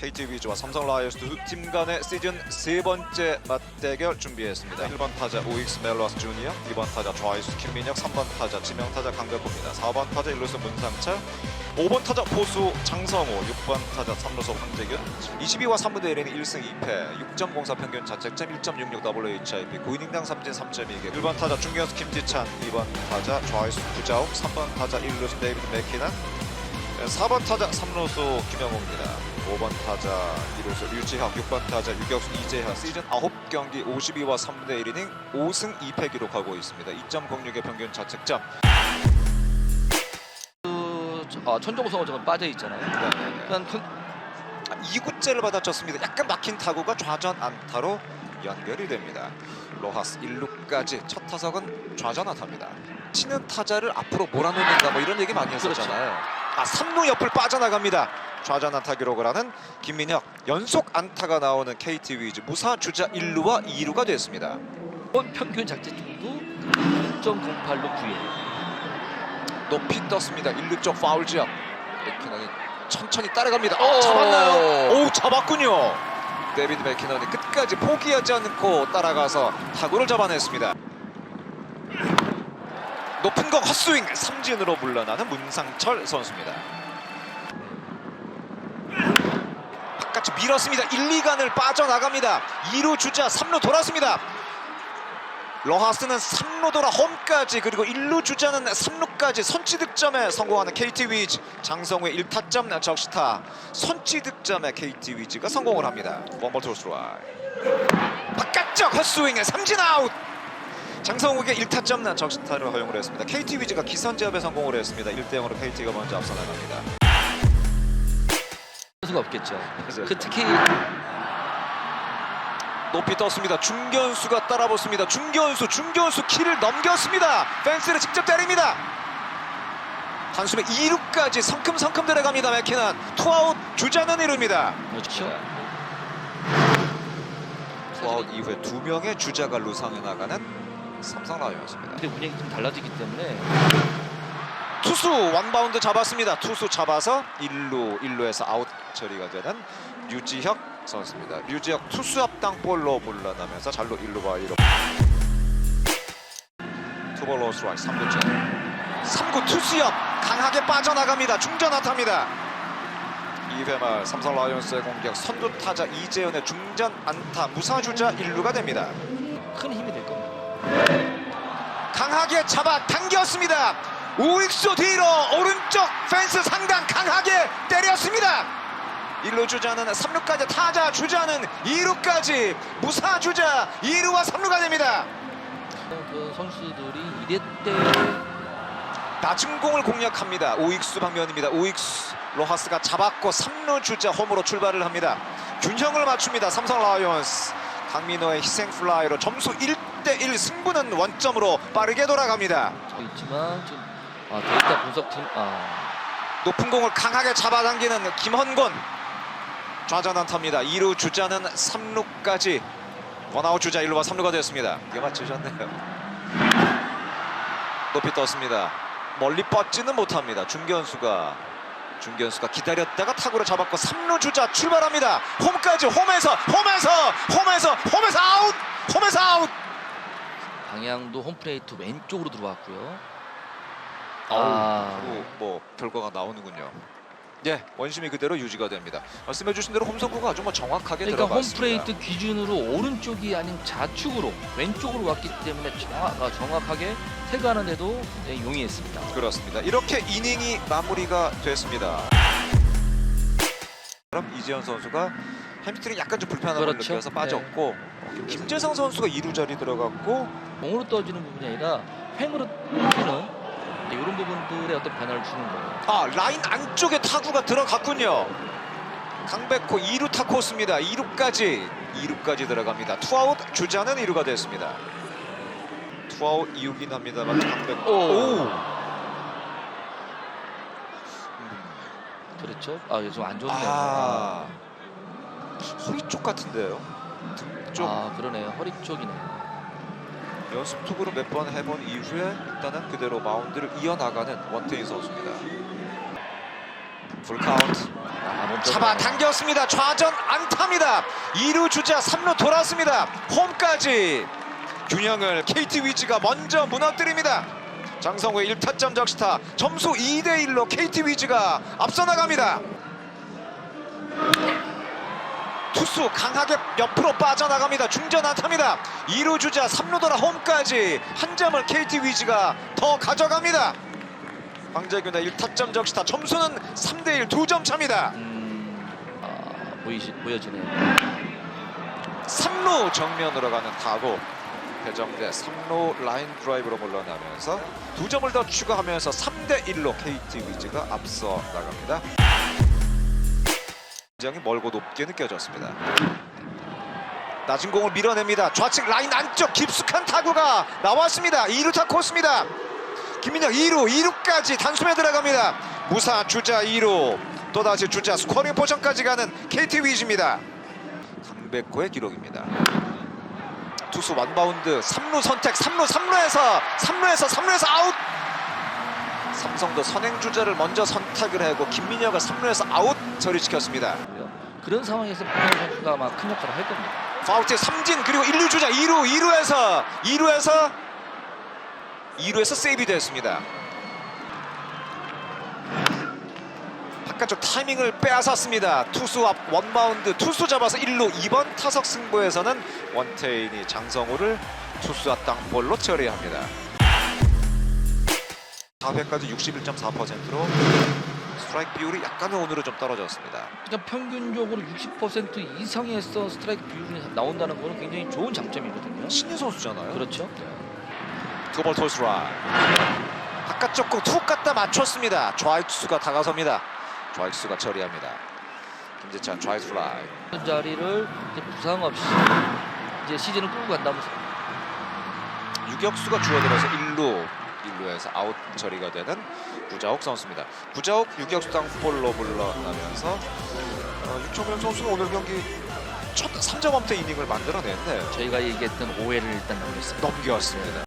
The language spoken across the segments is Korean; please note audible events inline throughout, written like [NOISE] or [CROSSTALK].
KT 위즈와 삼성 라이온스 두 팀 간의 시즌 세 번째 맞대결 준비했습니다. 1번 타자 오익스 멜로스 주니어, 2번 타자 좌익수 김민혁, 3번 타자 지명 타자 강백호입니다. 4번 타자 1루수 문상철, 5번 타자 포수 장성호, 6번 타자 3루수 황재균, 22와 3분의 1이닝 1승 2패, 6.04 평균 자책점 1.66 WHIP, 9이닝당 3진 3.2개, 1번 타자 중견수 김지찬, 2번 타자 좌익수 구자욱, 3번 타자 1루수 데이비드 맥키난, 4번 타자 3루수 김영호입니다. 5번 타자 2루수 류지혁, 6번 타자 유격수 이재현 시즌 9경기 52와 3분의 1이닝 5승 2패 기록하고 있습니다. 2.06의 평균 자책점. 그, 저- 아, 선수가 지금 빠져 있잖아요. 네네네. 그냥 그, 2구째를 받아쳤습니다. 약간 막힌 타구가 좌전 안타로 연결이 됩니다. 로하스 1루까지 첫 타석은 좌전 안타입니다. 치는 타자를 앞으로 몰아놓는다 뭐 이런 얘기 많이 했었잖아요. 아 3루 옆을 빠져나갑니다. 좌전 안타 기록을 하는 김민혁 연속 안타가 나오는 KT 위즈 무사 주자 1루와 2루가 됐습니다. 이번 평균 자책점도 1.08로 구해요. 높이 떴습니다. 1루 쪽 파울 지역. 맥키넌이 천천히 따라갑니다. 오! 아, 잡았나요? 오 잡았군요. 데비드 맥키넌이 끝까지 포기하지 않고 따라가서 타구를 잡아냈습니다. 높은 공 헛스윙 삼진으로 물러나는 문상철 선수입니다. 바깥쪽 밀었습니다. 1, 2간을 빠져나갑니다. 2루 주자 3루 돌았습니다. 로하스는 3루 돌아 홈까지 그리고 1루 주자는 3루까지 선취 득점에 성공하는 KT 위즈 장성우의 1타점 적시타 선취 득점에 KT 위즈가 성공을 합니다. 원볼 토스트라이 바깥쪽 헛스윙에 삼진 아웃 장성욱의 1타점 적시타를 허용을 했습니다. KT 위즈가 기선 제압에 성공을 했습니다. 1대 0으로 KT가 먼저 앞서 나갑니다. 수가 없겠죠. 그 특히 높이 떴습니다. 중견수가 따라붙습니다. 중견수, 중견수 키를 넘겼습니다. 펜스를 직접 때립니다. 단숨에 2루까지 성큼성큼 들어갑니다. 맥키난 투아웃 주자는 1루입니다. 그렇죠. 투아웃 이후에 두 명의 주자가 루상에 나가는 삼성 라이온스입니다. 근데 운영이 좀 달라지기 때문에 투수 원바운드 잡았습니다. 투수 잡아서 1루, 1루에서 아웃 처리가 되는 류지혁 선수입니다. 류지혁 투수 앞당 볼로 물러나면서 잘로 1루와 1루. 투볼 로스트라이 3루째. 3구 투수 옆 강하게 빠져나갑니다. 중전 안타입니다. 2회 말 삼성 라이온스의 공격 선두 타자 이재현의 중전 안타 무사주자 1루가 됩니다. 큰 힘이 될 겁니다. 강하게 잡아 당겼습니다. 우익수 뒤로 오른쪽 펜스 상단 강하게 때렸습니다. 1루 주자는 3루까지 타자 주자는 2루까지 무사 주자 2루와 3루가 됩니다. 그 선수들이 이대 때 낮은 공을 공략합니다. 오익수 방면입니다. 오익수 로하스가 잡았고 3루 주자 홈으로 출발을 합니다. 균형을 맞춥니다. 삼성 라이온스 강민호의 희생 플라이로 점수 1대 1 승부는 원점으로 빠르게 돌아갑니다. 있지만 좀 아, 데이터 분석팀 아, 높은 공을 강하게 잡아당기는 김헌곤 좌전 안타입니다. 2루 주자는 3루까지 원아웃 주자 1루와 3루가 되었습니다. 이게 맞추셨네요. 높이 떴습니다. 멀리 뻗지는 못합니다. 중견수가 중견수가 기다렸다가 타구를 잡았고 3루 주자 출발합니다. 홈까지 홈에서 홈에서 홈에서 홈에서 아웃 홈에서 아웃 방향도 홈플레이트 왼쪽으로 들어왔고요. 아. 그리고 뭐 결과가 나오는군요. 예, 원심이 그대로 유지가 됩니다. 말씀해주신 대로 홈선구가 아주 뭐 정확하게 그러니까 들어갔습니다. 홈플레이트 기준으로 오른쪽이 아닌 좌측으로 왼쪽으로 왔기 때문에 정확, 아, 정확하게 태그하는데도 네, 용이했습니다. 그렇습니다. 이렇게 이닝이 마무리가 됐습니다. 그럼 이재현 선수가 햄스트링 약간 좀 불편함을 그렇죠. 느껴서 빠졌고 김재성 선수가 2루 자리 들어갔고 공으로 떠지는 부분이 아니라 횡으로 뛰는 이런 부분들의 어떤 변화를 주는 거예요. 아 라인 안쪽에 타구가 들어갔군요. 강백호 2루 타 코스입니다. 2루까지 2루까지 들어갑니다. 투아웃 주자는 2루가 됐습니다. 투아웃 이후긴 합니다만 강백호 오. 음. 그렇죠. 아, 좀안 좋네요. 아 허리 쪽 같은데요. 등 쪽. 아, 그러네요. 허리 쪽이네요. 연습 투구를 몇 번 해본 이후에 일단은 그대로 마운드를 이어나가는 원태인 선수입니다. 풀 카운트. 아. 잡아 당겼습니다. 좌전 안타입니다. 2루 주자 3루 돌았습니다. 홈까지 균형을 KT 위즈가 먼저 무너뜨립니다. 장성우의 1타점 적시타 점수 2대 1로 KT 위즈가 앞서 나갑니다. 투수 강하게 옆으로 빠져나갑니다. 중전 안타입니다. 2루 주자 3루 돌아 홈까지 한 점을 KT 위즈가 더 가져갑니다. 황재균의 1타점 적시타 점수는 3대1 두 점 차입니다. 음, 아, 보이시, 보여지네요. 3루 정면으로 가는 타구 배정대 3루 라인 드라이브로 물러나면서 두 점을 더 추가하면서 3대 1로 KT 위즈가 앞서 나갑니다. 굉장히 멀고 높게 느껴졌습니다. 낮은 공을 밀어냅니다. 좌측 라인 안쪽 깊숙한 타구가 나왔습니다. 2루타 코스입니다. 김민혁 2루, 2루까지 단숨에 들어갑니다. 무사 주자 2루, 또다시 주자 스코어링 포션까지 가는 KT 위즈입니다. 강백호의 기록입니다. 투수 원바운드 3루 선택 3루 3루에서 3루에서 3루에서 아웃 삼성도 선행 주자를 먼저 선택을 하고 김민혁을 3루에서 아웃 처리시켰습니다. 그런 상황에서 박찬호 선수가 아마 큰 역할을 할 겁니다. 파우트 삼진 그리고 1루 주자 2루 2루에서 2루에서 2루에서 세이브 됐습니다. 바깥쪽 타이밍을 빼앗았습니다. 투수 앞 원바운드 투수 잡아서 1루 2번 타석 승부에서는 원태인이 장성우를 투수 앞 땅볼로 처리합니다. 4회까지 61.4%로 스트라이크 비율이 약간은 오늘은 좀 떨어졌습니다. 그러니까 평균적으로 60% 이상에서 스트라이크 비율이 나온다는 것은 굉장히 좋은 장점이거든요. 신인 선수잖아요. 그렇죠. 투볼 토스라 바깥쪽 공툭 갖다 맞췄습니다 좌익수가 다가섭니다 좌익수가 처리합니다 김재찬 좌익수 라이 그 자리를 부상 없이 이제 시즌을 끌고 간다면서 유격수가 주어들어서 1루 1루에서 아웃 처리가 되는 구자욱 선수입니다 구자욱 유격수 땅볼로 물러나면서 어, 육청명 선수가 오늘 경기 첫 3점 엄태 이닝을 만들어냈네요 저희가 얘기했던 오해를 일단 넘겼습니다. 넘겼습니다.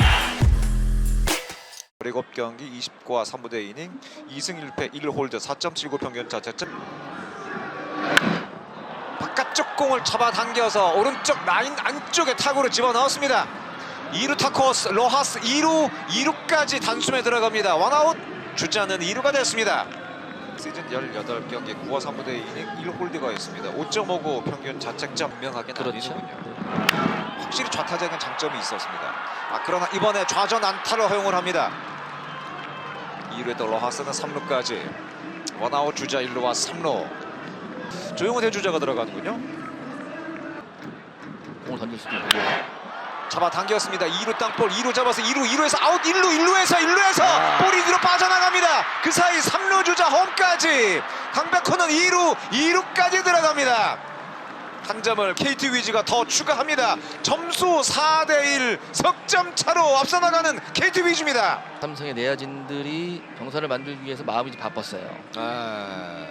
17경기 20과 3부대 이닝 2승 1패 1홀드 4.79 평균 자책점 바깥쪽 공을 잡아당겨서 오른쪽 라인 안쪽에 타구를 집어넣었습니다. 2루 타코스 로하스 2루 2루까지 단숨에 들어갑니다. 원아웃 주자는 2루가 됐습니다. 시즌 18경기 9와 3부대 이닝 1홀드가 있습니다. 5.59 평균 자책점 명하게 그렇죠. 나뉘는군요. 확실히 좌타적인 장점이 있었습니다. 아 그러나 이번에 좌전 안타를 허용을 합니다. 2루에 또 로하스는 3루까지 원아웃 주자 1루와 3루 조용호 대주자가 들어가는군요. 공을 던질 수도 있고 잡아 당겼습니다. 2루 땅볼 2루 잡아서 2루 2루에서 아웃 1루 1루에서 1루에서 아. 볼이 뒤로 빠져나갑니다. 그 사이 3루 주자 홈까지 강백호는 2루 2루까지 들어갑니다. 한 점을 KT 위즈가 더 추가합니다. 점수 4대1 석점 차로 앞서 나가는 KT 위즈입니다. 삼성의 내야진들이 병사를 만들기 위해서 마음이 좀 바빴어요. 아...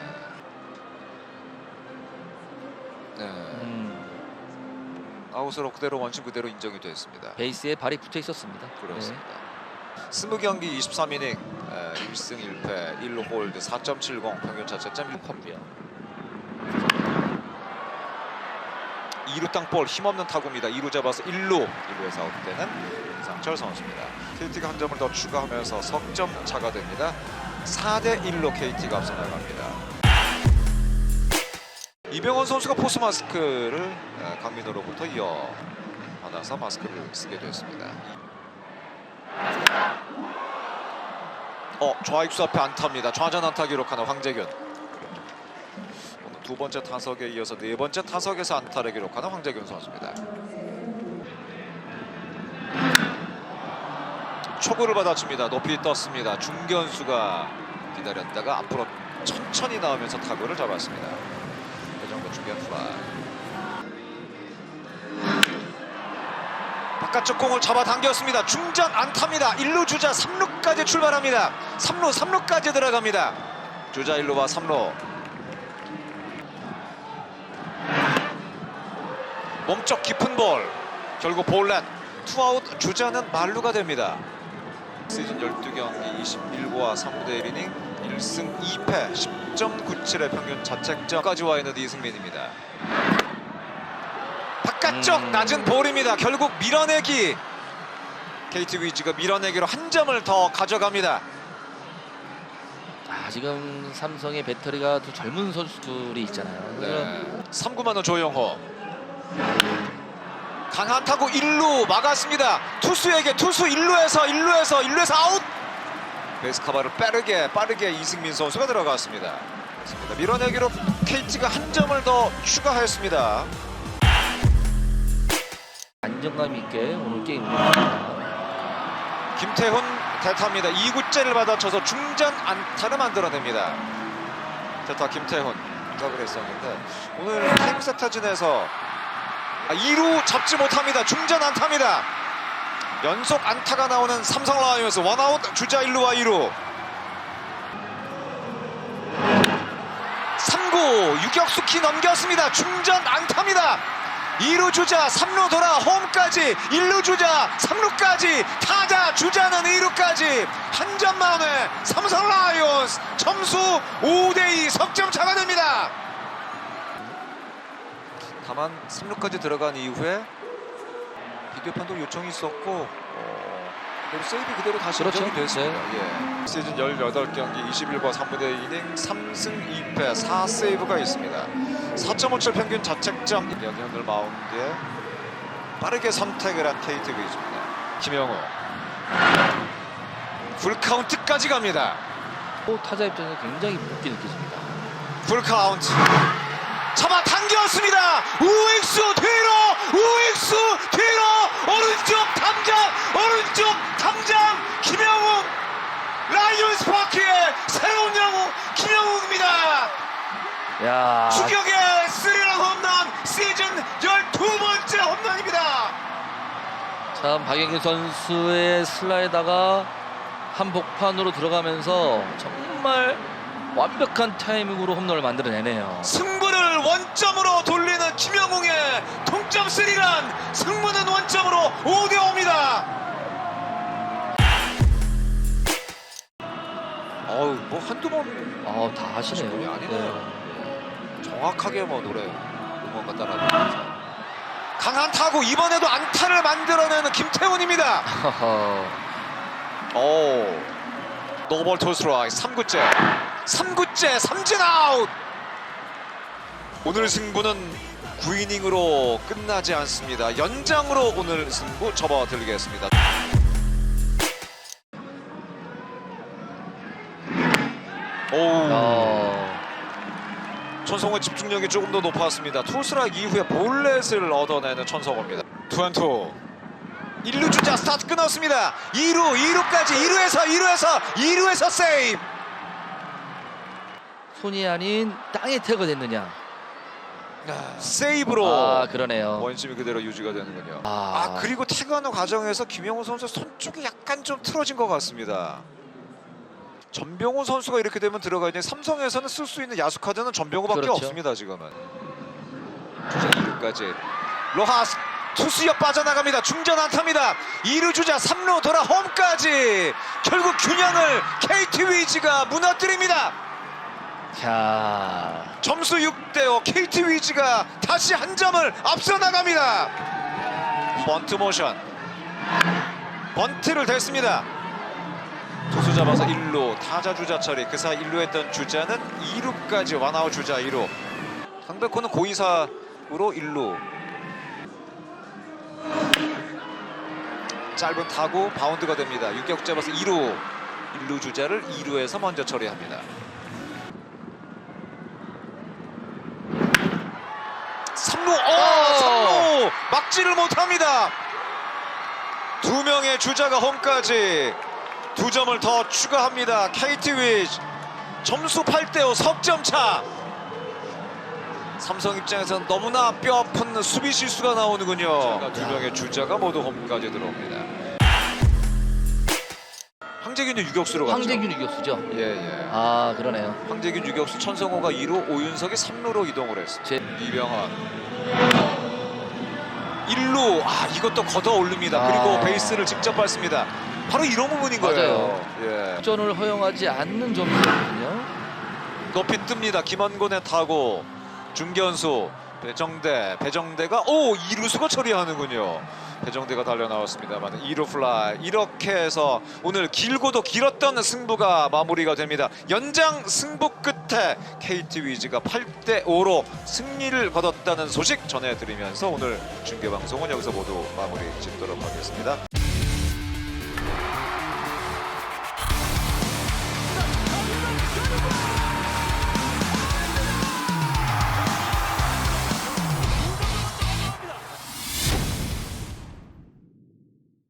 네. 음, 아웃으로 그대로 원심 그대로 인정이 됐습니다. 베이스에 발이 붙어 있었습니다. 그렇습니다. 20경기 23이닝 1승 1패 1루 홀드 4.70 평균 자책점 네. 컸고요. 2루 땅볼 힘없는 타구입니다. 2루 잡아서 1루 1루에서 아웃되는 이상철 선수입니다. KT가 한 점을 더 추가하면서 석점 차가 됩니다. 4대 1로 KT가 앞서 나갑니다. 이병헌 선수가 포스 마스크를 어, 강민호로부터 이어 받아서 마스크를 쓰게 됐습니다. 어 좌익수 앞에 안타입니다. 좌전 안타 기록하는 황재균. 두 번째 타석에 이어서 네 번째 타석에서 안타를 기록하는 황재균 선수입니다. 초구를 받아칩니다. 높이 떴습니다. 중견수가 기다렸다가 앞으로 천천히 나오면서 타구를 잡았습니다. 플라이. 바깥쪽 공을 잡아당겼습니다. 중전 안타입니다. 1루 주자 3루까지 출발합니다. 3루 3루까지 들어갑니다. 주자 1루와 3루. 몸쪽 깊은 볼. 결국 볼넷. 투아웃 주자는 말루가 됩니다. 시즌 12경기 21구와 3부대 1이닝 1승 2패 10.97의 평균 자책점까지 와 있는 이승민입니다. 바깥쪽 음. 낮은 볼입니다. 결국 밀어내기. KT 위즈가 밀어내기로 한 점을 더 가져갑니다. 아, 지금 삼성의 배터리가 또 젊은 선수들이 있잖아요. 네. 3구만원 조영호. 강한 타구 1루 막았습니다. 투수에게 투수 1루에서 1루에서 1루에서 아웃. 베이스 커버를 빠르게 빠르게 이승민 선수가 들어갔습니다. 그렇습니다. 밀어내기로 KT가 한 점을 더 추가했습니다. 안정감 있게 오늘 게임. 김태훈 대타입니다. 2구째를 받아쳐서 중전 안타를 만들어냅니다. 대타 김태훈 시작을 했었는데 오늘 타임세타진에서 2루 잡지 못합니다. 중전 안타입니다. 연속 안타가 나오는 삼성 라이온스 원아웃 주자 1루와 2루 3구 유격수 키 넘겼습니다. 중전 안타입니다. 2루 주자 3루 돌아 홈까지 1루 주자 3루까지 타자 주자는 2루까지 한 점 만 에 삼성 라이온스 점수 5대2 석점 차가 됩니다. 다만 3루까지 들어간 이후에 비디오 판독 요청이 있었고 어, 그리고 세이브 그대로 다시 그렇죠. 인정이 됐습니다. 예. 시즌 18경기 21과 3분의 이닝 3승 2패 4세이브가 있습니다. 4.57 평균 자책점 오늘 마운드에 빠르게 선택을 한 KT 위즈입니다. 김영호 풀카운트까지 갑니다. 또 타자 입장에서 굉장히 무겁게 느껴집니다. 풀카운트 잡아 당겼습니다. 우익수 뒤로 우익수 뒤로 오른쪽 담장 오른쪽 담장 김영웅 라이온스 파크의 새로운 영웅 김영웅입니다. 야, 추격의 스리런 홈런 시즌 12번째 홈런입니다. 참 박영규 선수의 슬라이다가 한복판으로 들어가면서 정말 완벽한 타이밍으로 홈런을 만들어내네요. 승부를 원점으로 돌리는 김영웅의 동점 스리런 승부는 원점으로 5대 5입니다. 어우 뭐 한두 번 아, 다 하시네요. 그게 아니네요. 정확하게 뭐 노래 응원가 따라하면서 강한 타구 이번에도 안타를 만들어내는 김태훈입니다. [LAUGHS] 오 노볼 토스트라이 3구째 3구째 삼진 아웃 오늘 승부는 9이닝으로 끝나지 않습니다. 연장으로 오늘 승부 접어들겠습니다. 오 어, 천성호의 집중력이 조금 더 높았습니다. 투스트라이크 이후에 볼넷을 얻어내는 천성호입니다. 투앤투. 1루 주자 스타트 끊었습니다. 2루 2루까지 2루에서 2루에서 2루에서 세이브. 손이 아닌 땅에 태가 됐느냐. 세이브로 아, 그러네요. 원심이 그대로 유지가 되는군요. 아, 아, 그리고 태그하는 과정에서 김영호 선수 손 쪽이 약간 좀 틀어진 것 같습니다. 전병호 선수가 이렇게 되면 들어가야 돼. 삼성에서는 쓸 수 있는 야수 카드는 전병호밖에 그렇죠. 없습니다. 지금은. 주자 2루까지 로하스 투수 옆 빠져나갑니다. 중전 안타입니다. 2루 주자 3루 돌아 홈까지 결국 균형을 KT 위즈가 무너뜨립니다. 자, 점수 6대5 KT 위즈가 다시 한 점을 앞서 나갑니다. 번트 모션. 번트를 댔습니다. 투수 잡아서 1루 타자 주자 처리 그 사이 1루 했던 주자는 2루까지 완아웃 주자 2루 강백호는 고의사로 1루 짧은 타구 바운드가 됩니다. 유격 잡아서 2루 1루 주자를 2루에서 먼저 처리합니다. 3루, 어, 3루 막지를 못합니다. 두 명의 주자가 홈까지 두 점을 더 추가합니다. KT 위즈 점수 8대5 석점 차. 삼성 입장에서는 너무나 뼈아픈 수비 실수가 나오는군요. 두 명의 주자가 모두 홈까지 들어옵니다. 황재균이 유격수로 갔죠. 황재균 유격수죠. 예, 예. 아, 그러네요. 황재균 유격수 천성호가 2루 오윤석이 3루로 이동을 했습니다. 제 이병헌 1루 아 이것도 걷어 올립니다. 아. 그리고 베이스를 직접 밟습니다. 바로 이런 부분인 거예요. 예. 역전을 허용하지 않는 점수거든요. 높이 뜹니다. 김원곤의 타고 중견수 배정대 배정대가 오 이루수가 처리하는군요. 배정대가 달려 나왔습니다만 2루 플라이 이렇게 해서 오늘 길고도 길었던 승부가 마무리가 됩니다. 연장 승부 끝에 KT 위즈가 8대 5로 승리를 거뒀다는 소식 전해드리면서 오늘 중계 방송은 여기서 모두 마무리 짓도록 하겠습니다.